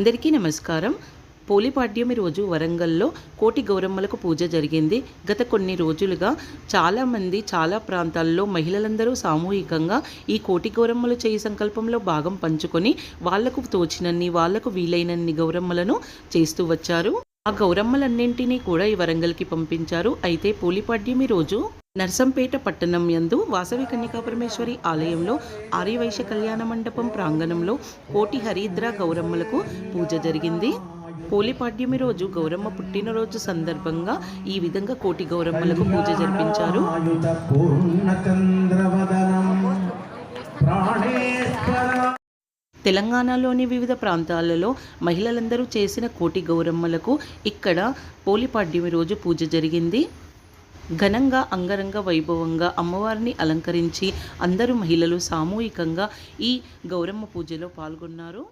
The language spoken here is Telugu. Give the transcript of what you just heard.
అందరికీ నమస్కారం. పోలిపాడ్యమి రోజు వరంగల్లో కోటి గౌరమ్మలకు పూజ జరిగింది. గత కొన్ని రోజులుగా చాలామంది చాలా ప్రాంతాల్లో మహిళలందరూ సామూహికంగా ఈ కోటి గౌరమ్మలు చేయి సంకల్పంలో భాగం పంచుకొని వాళ్ళకు తోచినన్ని వాళ్ళకు వీలైనన్ని గౌరమ్మలను చేస్తూ వచ్చారు. ఆ గౌరమ్మలన్నింటినీ కూడా ఈ వరంగల్కి పంపించారు. అయితే పోలిపాడ్యమి రోజు నర్సంపేట పట్టణం యందు వాసవి కన్యకాపరమేశ్వరి ఆలయంలో ఆర్యవైశ్య కళ్యాణ మండపం ప్రాంగణంలో కోటి హరిద్ర గౌరమ్మలకు పూజ జరిగింది. పోలిపాడ్యమి రోజు గౌరమ్మ పుట్టినరోజు సందర్భంగా ఈ విధంగా కోటి గౌరమ్మలకు పూజ జరిపించారు. తెలంగాణలోని వివిధ ప్రాంతాలలో మహిళలందరూ చేసిన కోటి గౌరమ్మలకు ఇక్కడ పోలిపాడ్యమి రోజు పూజ జరిగింది. ఘనంగా అంగరంగ వైభవంగా అమ్మవారిని అలంకరించి అందరూ మహిళలు సామూహికంగా ఈ గౌరమ్మ పూజలో పాల్గొన్నారు.